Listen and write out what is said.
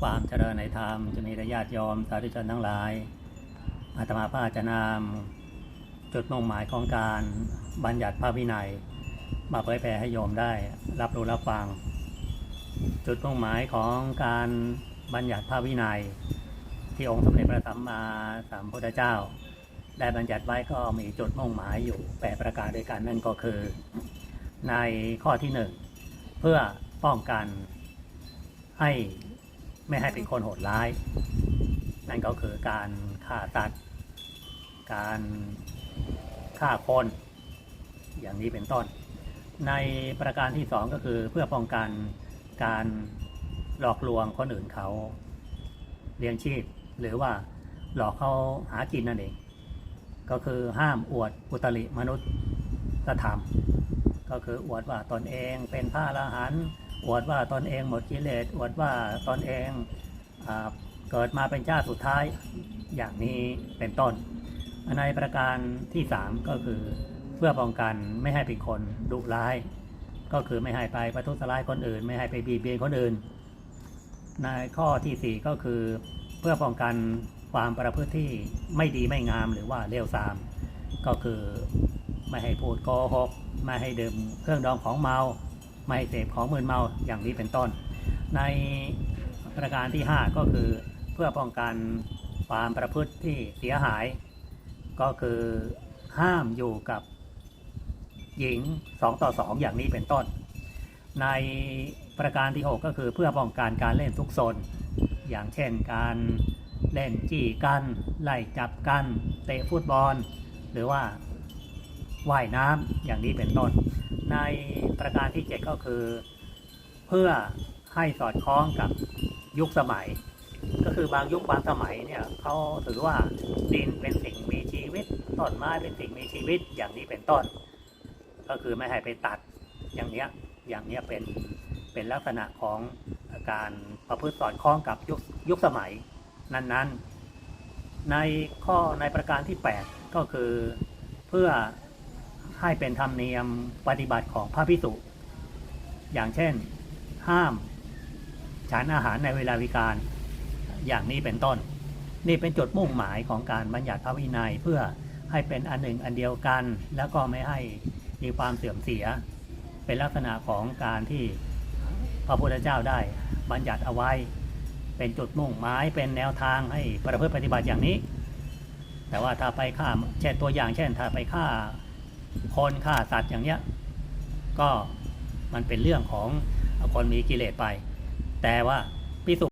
ความเจริญในธรรมจะมีญาติโยมสาธุชนทั้งหลาย อาตมาภาพจะนำจุดมุ่งหมายของการบัญญัติพระวินัย มาเผยแผ่ให้โยมได้รับรู้รับฟัง จุดมุ่งหมายของการบัญญัติพระวินัย ที่องค์สมเด็จพระสัมมาสัมพุทธเจ้า ได้บัญญัติไว้ก็มีจุดมุ่งหมายอยู่แปดประการด้วยกันนั่นก็คือ ในข้อที่หนึ่งเพื่อป้องกันให้ ไม่ให้เป็นคนโหดร้าย นั่นก็คือการฆ่าตัด การฆ่าคน อย่างนี้เป็นต้น ในประการที่สองก็คือเพื่อป้องกันการหลอกลวงคนอื่นเขาเลี้ยงชีพ หรือว่าหลอกเขาหากินนั่นเอง ก็คือห้ามอวดอุตริมนุษยธรรม ก็คืออวดว่าตนเองเป็นพระอรหันต์ อวดว่าตนเองหมดกิเลสอวดว่าตนเองอเกิดมาเป็นชาติสุดท้ายอย่างนี้เป็นต้น ในประการที่สามก็คือเพื่อป้องกันไม่ให้เป็นคนดุร้าย ก็คือไม่ให้ไปประทุษร้ายคนอื่น ไม่ให้ไปบีบเบียนคนอื่น ในข้อที่สี่ก็คือเพื่อป้องกันความประพฤติที่ไม่ดีไม่งามหรือว่าเลวทราม ก็คือไม่ให้พูดโกหกไม่ให้ดื่มเครื่องดองของเมา ไม่เสพของมึนเมาอย่างนี้เป็นต้น ในประการที่ 5 ก็คือเพื่อป้องกันความประพฤติที่เสียหาย ก็คือห้ามอยู่กับหญิง 2 ต่อ 2 อย่างนี้เป็นต้น ในประการที่ 6 ก็คือเพื่อป้องกันการเล่นทุกซนอย่างเช่นการเล่นจี้กันไล่จับกันเตะฟุตบอล หรือว่าว่ายน้ำอย่างนี้เป็นต้น ในประการที่ 7 ก็คือ เพื่อให้สอดคล้องกับยุคสมัย ก็คือบางยุคบางสมัยเนี่ยเขาถือว่าดินเป็นสิ่งมีชีวิตต้นไม้เป็นสิ่งมีชีวิตอย่างนี้เป็นต้น ก็คือไม่ให้ไปตัดอย่างเนี้ยอย่างเนี้ยเป็นเป็นลักษณะของการประพฤติสอดคล้องกับยุคยุคสมัย นั้นๆ ในข้อในประการที่ 8 ก็คือเพื่อ ให้เป็นธรรมเนียมปฏิบัติของพระพิสุอย่างเช่น ห้ามฉันอาหารในเวลาวิการ อย่างนี้เป็นต้น นี่เป็นจุดมุ่งหมายของการบัญญัติพระวินัยเพื่อให้เป็นอันหนึ่งอันเดียวกัน แล้วก็ไม่ให้มีความเสื่อมเสีย เป็นลักษณะของการที่พระพุทธเจ้าได้บัญญัติเอาไว้ เป็นจุดมุ่งหมายเป็นแนวทางให้ประพฤติปฏิบัติอย่างนี้ แต่ว่าถ้าไปฆ่าเช่นตัวอย่างเช่น ถ้าไปฆ่า คนฆ่าสัตว์อย่างเนี้ยก็มันเป็นเรื่องของคนมีกิเลสไป แต่ว่าพิสุ